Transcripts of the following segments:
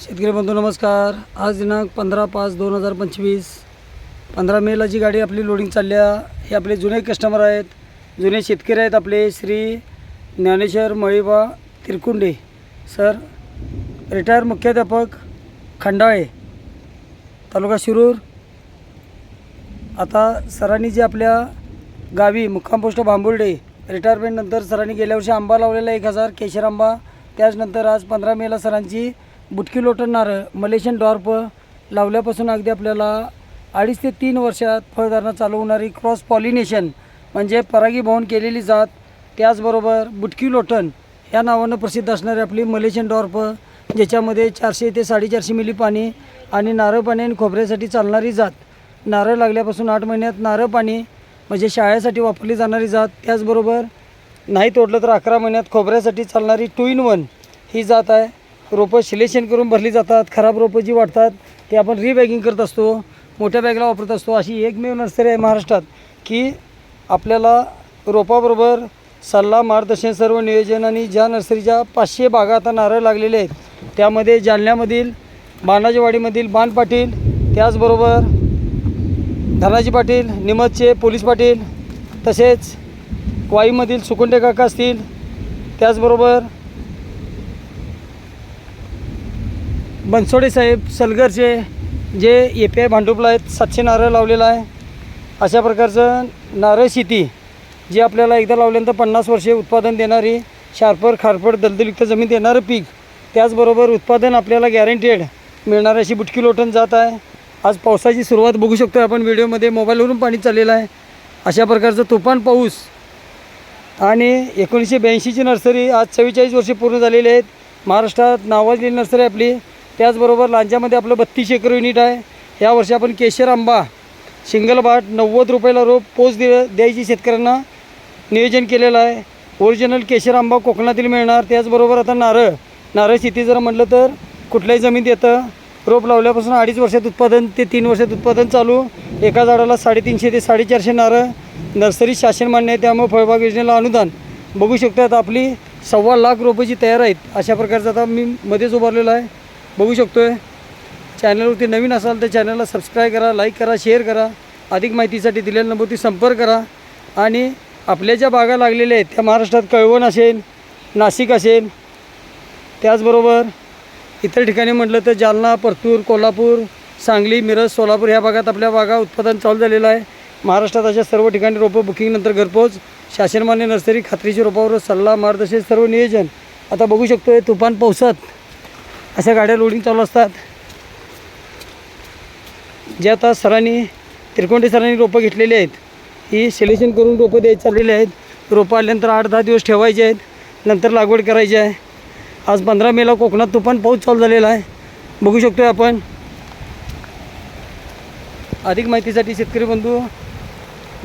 शेतकरी बंधू नमस्कार. आज दिनांक पंधरा पाच दोन हजार पंचवीस पंधरा मेला जी गाडी आपली लोडिंग चालली आहे हे आपले जुने कस्टमर आहेत. जुने शेतकरी आहेत आपले श्री ज्ञानेश्वर मळीबा तिरकुंडे. सर रिटायर मुख्याध्यापक खंडाळे तालुका शिरूर. आता सरांनी जे आपल्या गावी मुक्काम पोस्ट बांबुर्डे रिटायरमेंटनंतर सरांनी गेल्या वर्षी आंबा लावलेला एक हजार केशर आंबा. त्याचनंतर आज पंधरा मेला सरांची बुटकी लोटणारं मलेशियन डॉर्प लावल्यापासून अगदी आपल्याला अडीच ते तीन वर्षात फळधारणा चालू होणारी क्रॉस पॉलिनेशन म्हणजे परागीभवन केलेली जात त्याचबरोबर बुटकी लोटण या नावानं प्रसिद्ध असणारी आपली मलेशियन डॉर्प ज्याच्यामध्ये चारशे ते साडेचारशे मिली पाणी आणि नारळ पाणी आणि खोबऱ्यासाठी चालणारी जात. नारळ लागल्यापासून आठ महिन्यात नारळ पाणी म्हणजे शाळेसाठी वापरली जाणारी जात त्याचबरोबर नाही तोडलं तर अकरा महिन्यात खोबऱ्यासाठी चालणारी टू इन वन ही जात आहे. रोपं सिलेक्शन करून भरली जातात खराब रोपं जी वाढतात ते आपण रिबॅगिंग करत असतो मोठ्या बॅगला वापरत असतो. अशी एकमेव नर्सरी आहे महाराष्ट्रात की आपल्याला रोपाबरोबर सल्ला मार्गदर्शन सर्व नियोजन आणि ज्या नर्सरीच्या पाचशे बागा आता नारळ लागलेले आहेत त्यामध्ये जालन्यामधील बाणाजीवाडीमधील बाण पाटील त्याचबरोबर धनाजी पाटील निमतचे पोलीस पाटील तसेच वाईमधील सुकुंडे काका असतील त्याचबरोबर बनसोडे साहेब सलगरचे जे ए पी आय भांडुपला आहेत सातशे नारळ लावलेला आहे. अशा प्रकारचं नारळ शेती जी आपल्याला एकदा लावल्यानंतर पन्नास वर्षे उत्पादन देणारी शार्पर खारपड दलदलयुक्त जमीन देणारं पीक त्याचबरोबर उत्पादन आपल्याला गॅरंटेड मिळणार अशी बुटकी लोटण जात आहे. आज पावसाची सुरुवात बघू शकतो आपण व्हिडिओमध्ये. मोबाईलवरून पाणी चाललेलं आहे. अशा प्रकारचं तुफान पाऊस आणि एकोणीसशे ब्याऐंशीची नर्सरी आज चव्वेचाळीस वर्षे पूर्ण झालेली आहेत. महाराष्ट्रात नावाजलेली नर्सरी आपली. त्याचबरोबर लांजामध्ये आपलं बत्तीस एकर युनिट आहे. यावर्षी आपण केशर आंबा सिंगल बाट नव्वद रुपयाला रोप पोच दे द्यायची शेतकऱ्यांना नियोजन केलेलं आहे. ओरिजिनल केशर आंबा कोकणातील मिळणार. त्याचबरोबर आता नारळ नारळ शेती जर म्हटलं तर कुठल्याही जमीन येतं रोप लावल्यापासून अडीच वर्षात उत्पादन ते तीन वर्षात उत्पादन चालू. एका झाडाला साडेतीनशे ते साडेचारशे नारळ. नर्सरी शासन मान्य आहे त्यामुळे फळबाग योजनेला अनुदान. बघू शकतो आता आपली सव्वा लाख रोपं जी तयार आहेत अशा प्रकारचं आता मी मध्येच उभारलेलं आहे. बघू शकतो आहे चॅनलवरती नवीन असाल तर चॅनलला सबस्क्राईब करा लाईक करा शेअर करा. अधिक माहितीसाठी दिलेल्या नंबरवरती संपर्क करा. आणि आपल्या ज्या बागा लागलेल्या आहेत त्या महाराष्ट्रात कळवण असेल नाशिक असेल त्याचबरोबर इतर ठिकाणी म्हटलं तर जालना परतूर कोल्हापूर सांगली मिरज सोलापूर ह्या भागात आपल्या बागा उत्पादन चालू झालेलं आहे. महाराष्ट्रात अशा सर्व ठिकाणी रोपं बुकिंगनंतर घरपोच. शासनमान्य नर्सरी खात्रीच्या रोपावर सल्ला मार्गदर्शन सर्व नियोजन. आता बघू शकतो आहे तुफान पावसात अशा गाड्या लोडिंग चालू असतात. जे आता सरांनी त्रिकोंडे सरांनी रोपं घेतलेली आहेत. ही सिलेक्शन करून रोपं द्यायची चाललेली आहेत. रोपं आल्यानंतर आठ दहा दिवस ठेवायचे आहेत. नंतर लागवड करायची आहे. आज पंधरा मेला कोकणात तुफान पाऊस चालू झालेला आहे. बघू शकतो आपण. अधिक माहितीसाठी शेतकरी बंधू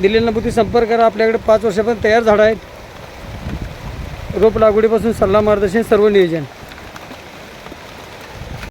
दिलेल्या नंबरती संपर्क करा. आपल्याकडे पाच वर्षापर्यंत तयार झाडं आहेत. रोप लागवडीपासून सल्ला मार्गदर्शन सर्व नियोजन.